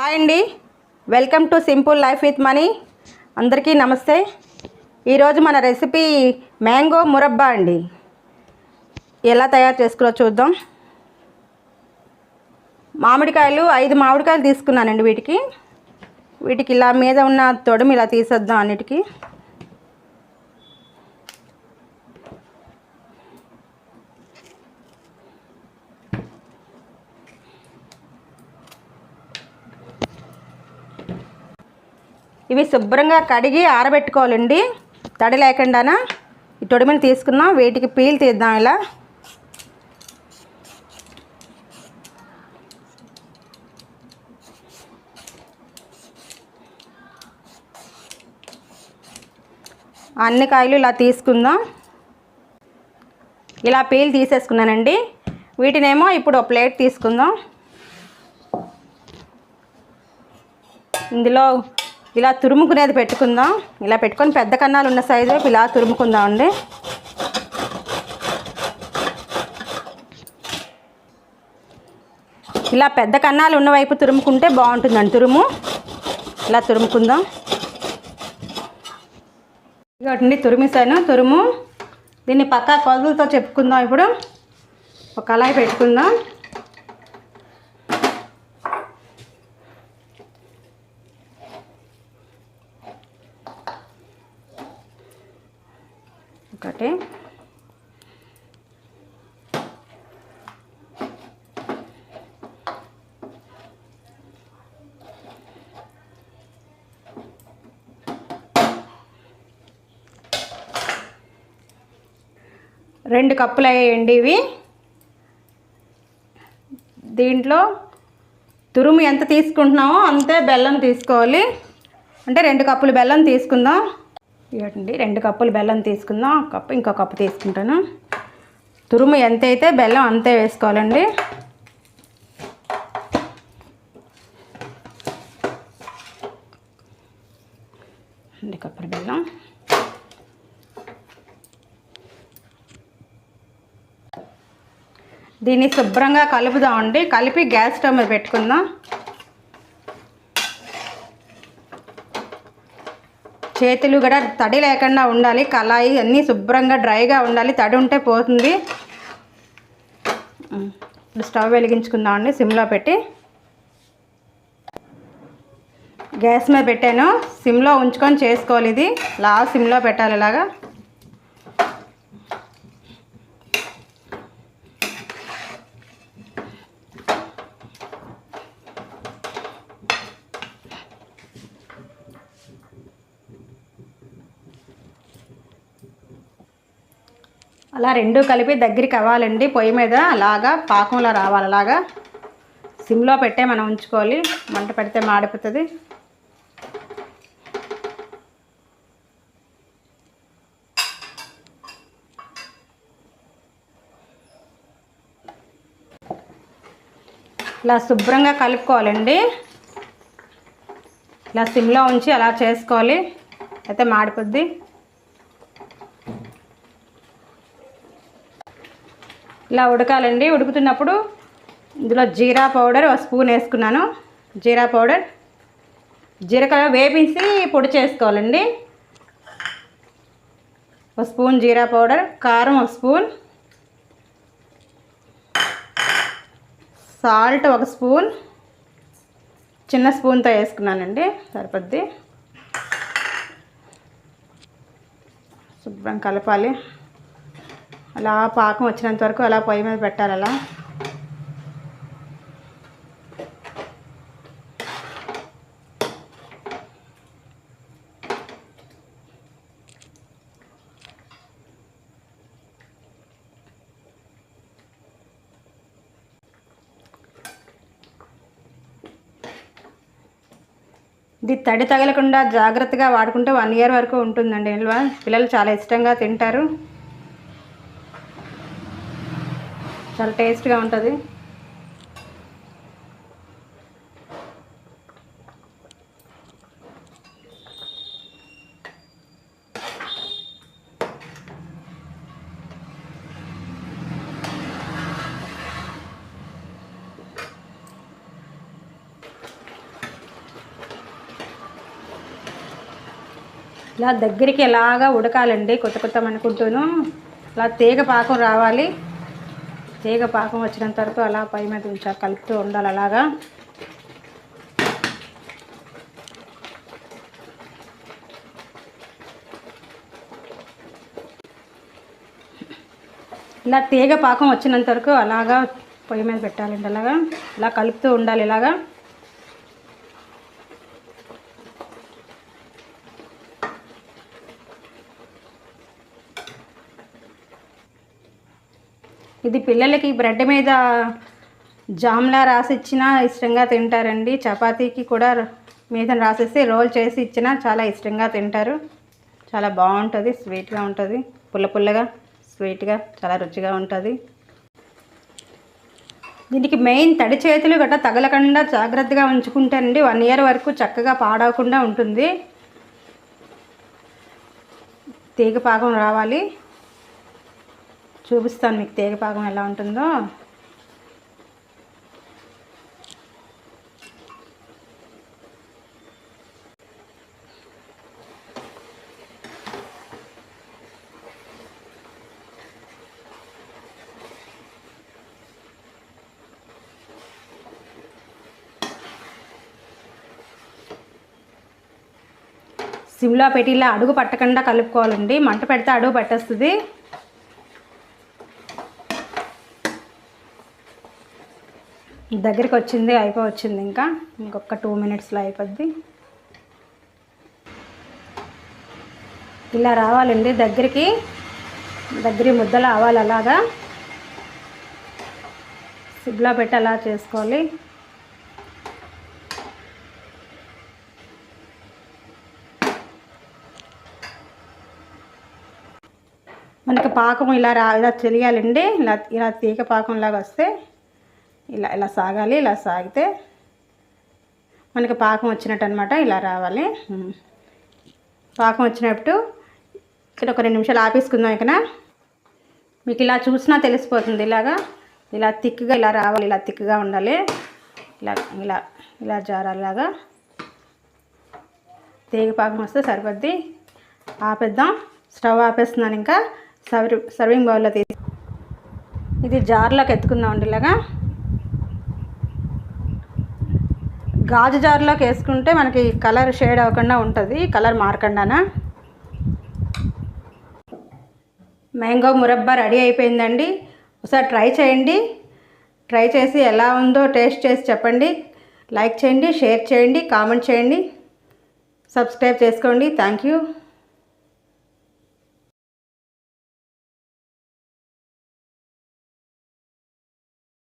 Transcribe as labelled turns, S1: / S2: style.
S1: Hi అండి. Welcome to simple life with money. అందరికీ నమస్తే. ఈరోజు మన రెసిపీ మ్యాంగో మురబ్బా అండి. ఎలా తయారు చేసుకోవాలో చూద్దాం. మామిడికాయలు ఐదు మామిడికాయలు తీసుకున్నానండి వీటికి. వీటికి ఇలా మీద ఉన్న తొడుము ఇలా తీసేద్దాం అన్నిటికీ. ఇవి శుభ్రంగా కడిగి ఆరబెట్టుకోవాలండి. తడి లేకుండానా. ఈ తొడిమిని తీసుకున్నాం వీటికి పీల్ తీద్దాం ఇలా. అన్ని కాయలు ఇలా తీసుకుందాం. ఇలా పీల్ తీసేసుకున్నానండి. వీటినేమో ఇప్పుడు ఒక ప్లేట్ తీసుకుందాం. ఇందులో ఇలా తురుముకునేది పెట్టుకుందాం. ఇలా పెట్టుకొని పెద్ద కన్నాలు ఉన్న సైజు ఇలా తురుముకుందాం అండి. ఇలా పెద్ద కన్నాలు ఉన్న వైపు తురుముకుంటే బాగుంటుందండి తురుము. ఇలా తురుముకుందాం. ఇవ్వండి తురిమిసాను తురుము. దీన్ని పక్కా కొలతలతో చెప్పుకుందాం ఇప్పుడు. ఒక కళాయి పెట్టుకుందాం. ఒకటి రెండు కప్పులు అయ్యాయండి ఇవి. దీంట్లో తురుము ఎంత తీసుకుంటున్నామో అంతే బెల్లం తీసుకోవాలి. అంటే రెండు కప్పులు బెల్లం తీసుకుందాం. ఇవ్వండి. రెండు కప్పులు బెల్లం తీసుకుందాం. కప్పు ఇంకో కప్పు తీసుకుంటాను. తురుము ఎంత అయితే బెల్లం అంతే వేసుకోవాలండి. రెండు కప్పులు బెల్లం. దీన్ని శుభ్రంగా కలుపుదామండి. కలిపి గ్యాస్ స్టవ్ మీద పెట్టుకుందాం. చేతులు కూడా తడి లేకుండా ఉండాలి. కళాయి అన్నీ శుభ్రంగా డ్రైగా ఉండాలి. తడి ఉంటే పోతుంది. ఇప్పుడు స్టవ్ వెలిగించుకుందామండి సిమ్లో పెట్టి. గ్యాస్ మీద పెట్టాను. సిమ్లో ఉంచుకొని చేసుకోవాలి ఇది. లా సిమ్లో పెట్టాలి ఇలాగా. అలా రెండు కలిపి దగ్గరికి అవ్వాలండి. పొయ్యి మీద అలాగా పాకంలో రావాలి. అలాగా సిమ్లో పెట్టే మనం ఉంచుకోవాలి. మంట పెడితే మాడిపోతుంది. ఇలా శుభ్రంగా కలుపుకోవాలండి. ఇలా సిమ్లో ఉంచి అలా చేసుకోవాలి. అయితే మాడిపోద్ది. ఇలా ఉడకాలండి. ఉడుకుతున్నప్పుడు ఇందులో జీరా పౌడర్ ఒక స్పూన్ వేసుకున్నాను. జీరా పౌడర్ జీలకర్ర వేపించి పొడి చేసుకోవాలండి. ఒక స్పూన్ జీరా పౌడర్ కారం ఒక స్పూన్ సాల్ట్ ఒక స్పూన్ చిన్న స్పూన్తో వేసుకున్నానండి. సరిపోద్ది. శుభ్రం కలపాలి. అలా పాకం వచ్చినంత వరకు అలా పొయ్యి మీద పెట్టాలి అలా. ఇది తడి తగలకుండా జాగ్రత్తగా వాడుకుంటే వన్ ఇయర్ వరకు ఉంటుందండి నిల్వ పిల్లలు చాలా ఇష్టంగా తింటారు. చాలా టేస్ట్గా ఉంటుంది. ఇలా దగ్గరికి ఎలాగా ఉడకాలండి కొత్త కొత్త అనుకుంటూను ఇలా తీగ పాకం రావాలి. తీగ పాకం వచ్చినంత వరకు అలా పై మీద ఉంచా కలుపుతూ ఉండాలి అలాగా. ఇలా తీగ పాకం వచ్చినంత వరకు అలాగా పొయ్యి మీద పెట్టాలండి అలాగా. ఇలా కలుపుతూ ఉండాలి ఇలాగా. ఇది పిల్లలకి బ్రెడ్ మీద జామ్లా రాసి ఇచ్చినా ఇష్టంగా తింటారండి. చపాతీకి కూడా మీద రాసేసి రోల్ చేసి ఇచ్చినా చాలా ఇష్టంగా తింటారు. చాలా బాగుంటుంది స్వీట్గా ఉంటుంది. పుల్ల పుల్లగా స్వీట్గా చాలా రుచిగా ఉంటుంది. దీనికి మెయిన్ తడి చేతులు గట్రా తగలకుండా జాగ్రత్తగా ఉంచుకుంటానండి వన్ ఇయర్ వరకు చక్కగా పాడవకుండా ఉంటుంది. తీగ పాకం రావాలి. చూపిస్తాను మీకు తీగపాకం ఎలా ఉంటుందో. సిమ్లో పెట్టి ఇలా అడుగు పట్టకుండా కలుపుకోవాలండి. మంట పెడితే అడుగు పట్టేస్తుంది. దగ్గరికి వచ్చింది అయిపో వచ్చింది ఇంకా. ఇంకొక టూ మినిట్స్లో అయిపోద్ది. ఇలా రావాలండి దగ్గరికి. దగ్గర ముద్దలు అవ్వాలి అలాగా. సిబ్లో పెట్టి అలా చేసుకోవాలి. మనకి పాకం ఇలా రా ఇలా తెలియాలండి. ఇలా ఇలా తీగ పాకంలాగా వస్తే ఇలా ఇలా సాగాలి ఇలా సాగితే మనకి పాకం వచ్చినట్టు అనమాట ఇలా రావాలి. పాకం వచ్చినప్పుడు ఇక్కడ ఒక రెండు నిమిషాలు ఆపేసుకుందాం ఇక్కడ మీకు ఇలా చూసినా తెలిసిపోతుంది ఇలాగా. ఇలా తిక్కుగా ఇలా రావాలి ఇలా తిక్గా ఉండాలి. ఇలా ఇలా ఇలా జారాలాగా. తీగ పాకం వస్తే సరిపోద్ది. ఆపేద్దాం. స్టవ్ ఆపేస్తున్నాను ఇంకా. సర్వింగ్ బౌల్లో తీసి. ఇది జార్లోకి ఎత్తుకుందాం ఇలాగా. గాజు జార్లోకి వేసుకుంటే మనకి కలర్ షేడ్ అవ్వకుండా ఉంటుంది. కలర్ మారకుండానా? మ్యాంగో మురబ్బా రెడీ అయిపోయిందండి. ఒకసారి ట్రై చేయండి. ట్రై చేసి ఎలా ఉందో టేస్ట్ చేసి చెప్పండి. లైక్ చేయండి షేర్ చేయండి కామెంట్ చేయండి. సబ్స్క్రైబ్ చేసుకోండి. Thank you.